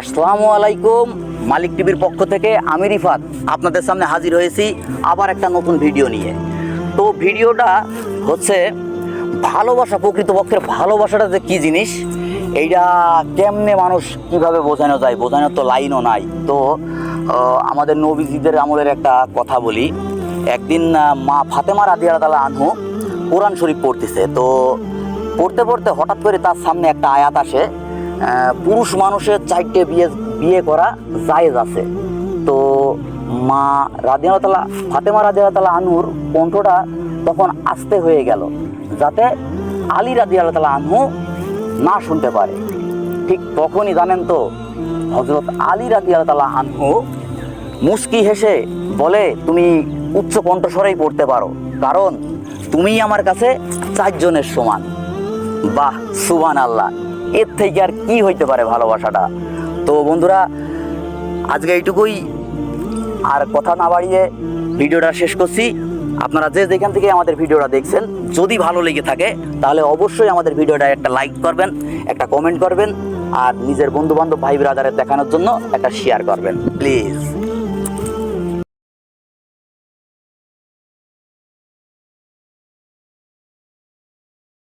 আসসালামু আলাইকুম, মালিক টিভির পক্ষ থেকে আমি রিফাত। আপনাদের সামনে হাজির হয়েছি আবার একটা নতুন ভিডিও নিয়ে। তো ভিডিওটা হচ্ছে ভালোবাসা প্রকৃতপক্ষের ভালোবাসাটা যে কী জিনিস, এইটা কেমনে মানুষ কীভাবে বোঝানো যায়? বোঝানোর তো লাইনও নাই। তো আমাদের নবীজিদের আমলের একটা কথা বলি। একদিন মা ফাতেমা রাদিয়াল তালা আনহু কোরআন শরীফ পড়তেছে। তো, পড়তে পড়তে হঠাৎ করে তার সামনে একটা আয়াত আসে। পুরুষ মানুষের চারটে বিয়ে বিয়ে করা জায়েজ আছে। তো মা রাদিয়াতালা ফাতেমা রাদিয়াতালা আনহুর কণ্ঠটা তখন আস্তে হয়ে গেল, যাতে আলী রাদিয়াতালা আনহু না শুনতে পারে। ঠিক তখনই জানেন তো হজরত আলী রাদিয়াতালা আনহু মুস্কি হেসে বলে, তুমি উচ্চ কণ্ঠস্বরেই পড়তে পারো, কারণ তুমিই আমার কাছে চারজনের সমান। বাহ সুবান আল্লাহ এর থেকে আর কি হইতে পারে ভালোবাসাটা? তো বন্ধুরা, আজকে এইটুকুই। আর কথা না বাড়িয়ে ভিডিওটা শেষ করছি। আপনারা যে যেখান থেকে আমাদের ভিডিওটা দেখছেন, যদি ভালো লেগে থাকে, তাহলে অবশ্যই আমাদের ভিডিওটা একটা লাইক করবেন, একটা কমেন্ট করবেন, আর নিজের বন্ধু বান্ধব ভাই ব্রাদারের দেখানোর জন্য একটা শেয়ার করবেন প্লিজ